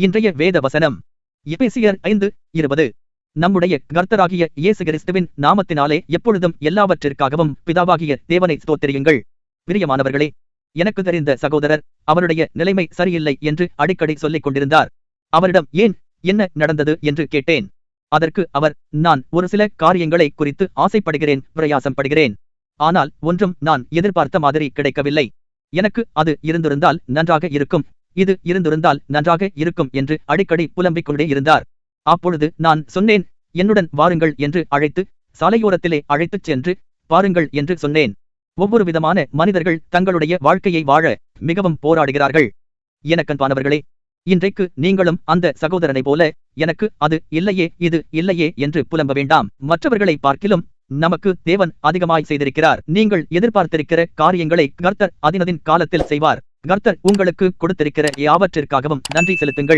இன்றைய வேத வசனம். எபேசியர் ஐந்து இருபது. நம்முடைய கர்த்தராகிய இயேசு கிறிஸ்துவின் நாமத்தினாலே எப்பொழுதும் எல்லாவற்றிற்காகவும் பிதாவாகிய தேவனை ஸ்தோத்திரியுங்கள். பிரியமானவர்களே எனக்கு தெரிந்த சகோதரர் அவருடைய நிலைமை சரியில்லை என்று அடிக்கடி சொல்லிக் கொண்டிருந்தார். அவரிடம் ஏன்? என்ன நடந்தது? என்று கேட்டேன். அதற்கு அவர் நான் ஒரு சில காரியங்களை குறித்து ஆசைப்படுகிறேன் பிரயாசப்படுகிறேன். ஆனால் ஒன்றும் நான் எதிர்பார்த்த மாதிரி கிடைக்கவில்லை. எனக்கு அது இருந்திருந்தால் நன்றாக இருக்கும். இது இருந்திருந்தால் நன்றாக இருக்கும் என்று அடிக்கடி புலம்பிக் கொண்டே இருந்தார். அப்பொழுது நான் சொன்னேன் என்னுடன் வாருங்கள் என்று அழைத்து சாலையோரத்திலே அழைத்துச் சென்று பாருங்கள் என்று சொன்னேன். ஒவ்வொரு விதமான மனிதர்கள் தங்களுடைய வாழ்க்கையை வாழ மிகவும் போராடுகிறார்கள். எனக்கன்பானவர்களே இன்றைக்கு நீங்களும் அந்த சகோதரனை போல எனக்கு அது இல்லையே இது இல்லையே என்று புலம்ப வேண்டாம். மற்றவர்களை பார்க்கிலும் நமக்கு தேவன் அதிகமாய் செய்திருக்கிறார். நீங்கள் எதிர்பார்த்திருக்கிற காரியங்களை கர்த்தர் அதினதின் காலத்தில் செய்வார். கர்த்தர் உங்களுக்கு கொடுத்திருக்கிற யாவற்றிற்காகவும் நன்றி செலுத்துங்கள்.